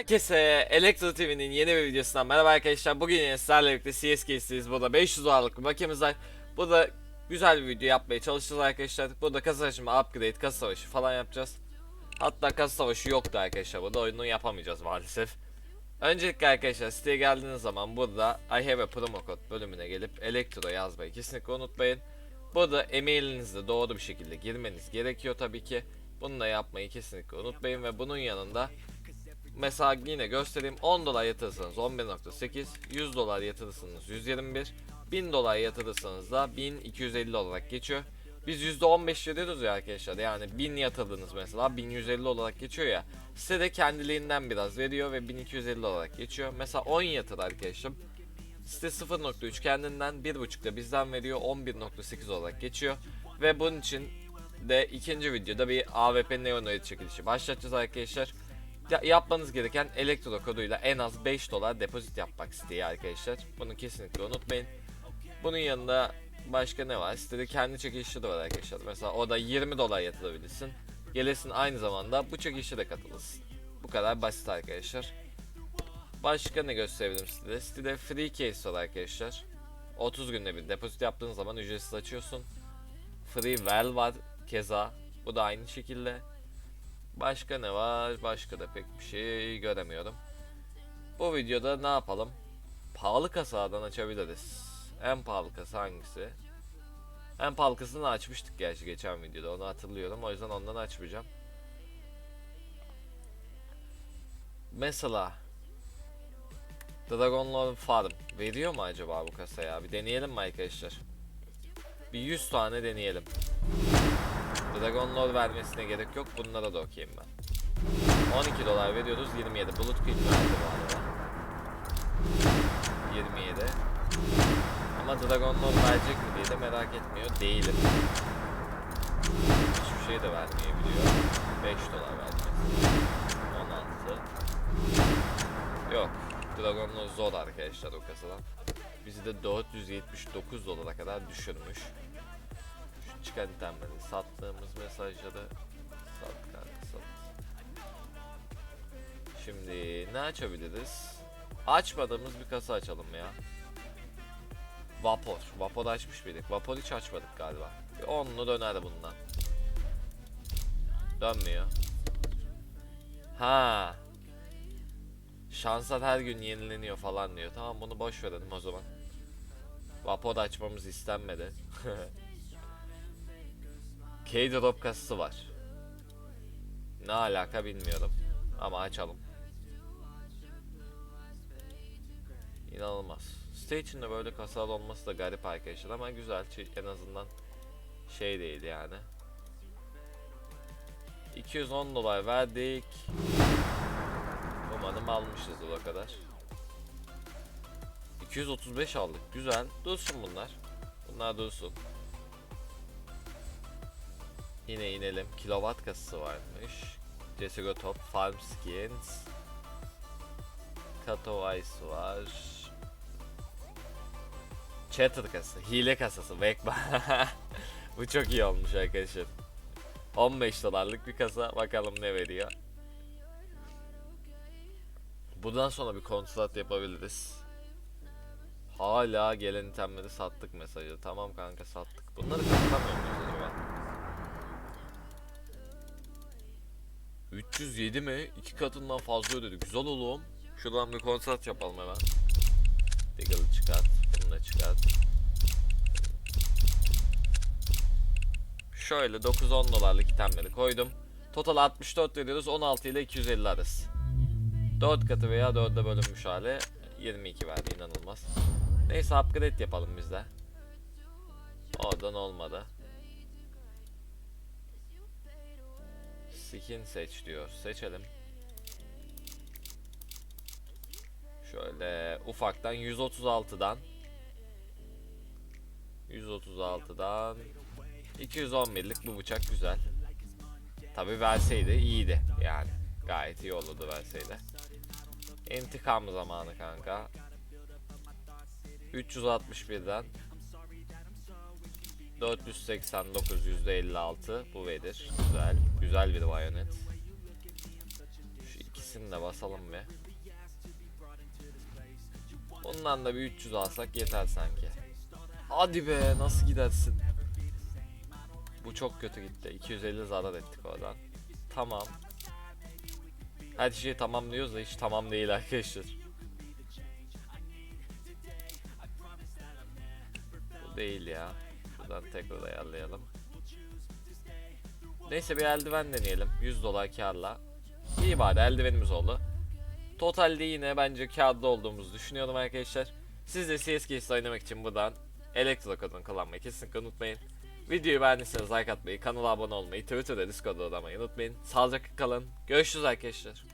Herkese Elektro TV'nin yeni bir videosundan merhaba arkadaşlar. Bugün yine sizlerle birlikte CSG'siz. Burada 500 dolarlık bir bakiyemiz var. Burada güzel bir video yapmaya çalışacağız arkadaşlar. Burada kasa açma, upgrade, kasa savaşı falan yapacağız. Hatta kasa savaşı yoktu arkadaşlar. Burada oyunu yapamayacağız maalesef. Öncelikle arkadaşlar siteye geldiğiniz zaman burada I have a promo code bölümüne gelip Elektro yazmayı kesinlikle unutmayın. Burada e-mailinizde doğru bir şekilde girmeniz gerekiyor tabii ki. Bunu da yapmayı kesinlikle unutmayın ve bunun yanında mesela yine göstereyim 10 dolar yatırırsanız 11.8 100 dolar yatırırsanız 121 1000 dolar yatırırsanız da 1250 olarak geçiyor. Biz %15 veriyoruz ya arkadaşlar yani 1000 yatırdınız mesela 1150 olarak geçiyor ya size de kendiliğinden biraz veriyor ve 1250 olarak geçiyor. Mesela 10 yatır arkadaşım Site 0.3 kendinden 1.5 da bizden veriyor 11.8 olarak geçiyor ve bunun için de ikinci videoda bir AWP Neonoid çekilişi başlatacağız arkadaşlar. Ya- yapmanız gereken elektro koduyla en az 5 dolar depozit yapmak siteye arkadaşlar. Bunu kesinlikle unutmayın. Bunun yanında başka ne var? Sitede kendi çekilişi de var arkadaşlar. Mesela o da 20 dolar yatırabilirsin. Gelirsin aynı zamanda bu çekilişe de katılırsın. Bu kadar basit arkadaşlar. Başka ne gösterebilirim sitede? Sitede free case var arkadaşlar. 30 günde bir depozit yaptığın zaman ücretsiz açıyorsun. Free well var keza. Bu da aynı şekilde. Başka ne var? Başka da pek bir şey göremiyorum. Bu videoda ne yapalım? Pahalı kasadan açabiliriz. En pahalı kasa hangisi? En pahalı kasasını açmıştık gerçi geçen videoda onu hatırlıyorum. O yüzden ondan açmayacağım. Mesela Dragon Lord Farm veriyor mu acaba bu kasa ya? Bir deneyelim mi arkadaşlar? Bir 100 tane deneyelim. Dragon Lord vermesine gerek yok. Bunlara da okeyim ben. 12 dolar veriyoruz. 27. Bulut Queen verdi bu arada. 27. Ama Dragon Lord verecek mi diye de merak etmiyor. Değilim. Hiçbir şey de vermeyebiliyor. 5 dolar verdi. 16. Yok. Dragon Lord zor arkadaşlar o kasadan. Bizi de 479 dolara kadar düşürmüş. Çıkan itemleri sattığımız mesajları sat kanka sat. Şimdi ne açabiliriz? Açmadığımız bir kasa açalım ya. Vapor. Vapor açmış mıydık? Vapor hiç açmadık galiba. Bir onlu döner bundan. Dönmüyor. Ha. Şanslar her gün yenileniyor falan diyor. Tamam bunu boş verelim o zaman. Vapor açmamız istenmedi. K-Drop kasası var. Ne alaka bilmiyorum. Ama açalım. İnanılmaz. İçinde böyle kasalar olması da garip arkadaşlar ama güzel. En azından şey değil yani. 210 dolar verdik. Umarım almışızdır o kadar. 235 aldık. Güzel. Dursun bunlar. Bunlar dursun. Yine inelim. Kilowatt kasası varmış. CSGO Top, Farm Skins. Kato Ice var. Chatter kasası, hile kasası, Vekba. Bu çok iyi olmuş arkadaşlar. 15 dolarlık bir kasa. Bakalım ne veriyor. Bundan sonra bir kontrat yapabiliriz. Hala gelen itemleri sattık mesajı. Tamam kanka sattık. Bunları kapatamıyor muyuz 307 mi? İki katından fazla ödedi. Güzel oğlum. Şuradan bir kontrat yapalım hemen. Diggle'ı çıkart. Bunu da çıkart. Şöyle 9-10 dolarlık itemleri koydum. Total 64 veriyoruz. 16 ile 250 arası. 4 katı veya 4'e bölünmüş hali 22 verdi inanılmaz. Neyse upgrade yapalım biz de. Oradan olmadı. Skin seç diyor. Seçelim. Şöyle ufaktan 136'dan 136'dan 211'lik bu bıçak güzel. Tabi verseydi iyiydi yani. Gayet iyi olurdu verseydi. İntikam zamanı kanka. 361'den 489 %56 bu verir. Güzel. Güzel bir bayonet. Şu ikisini da basalım bir. Bundan da bir 300 alsak yeter sanki. Hadi be nasıl gidersin? Bu çok kötü gitti. 250 zarar ettik oradan. Tamam. Her şey tamam diyoruz da hiç tamam değil arkadaşlar. Bu değil ya. Şuradan tekrar ayarlayalım. Neyse bir eldiven deneyelim. 100 dolar karla. İyi bari eldivenimiz oldu. Totalde yine bence kağıtta olduğumuzu düşünüyorum arkadaşlar. Siz de CSG'si oynamak için buradan Elektro kodunu kullanmayı kesinlikle unutmayın. Videoyu beğendiyseniz like atmayı, kanala abone olmayı, Twitter'da Discord'da uğramayı unutmayın. Sağlıcakla kalın. Görüşürüz arkadaşlar.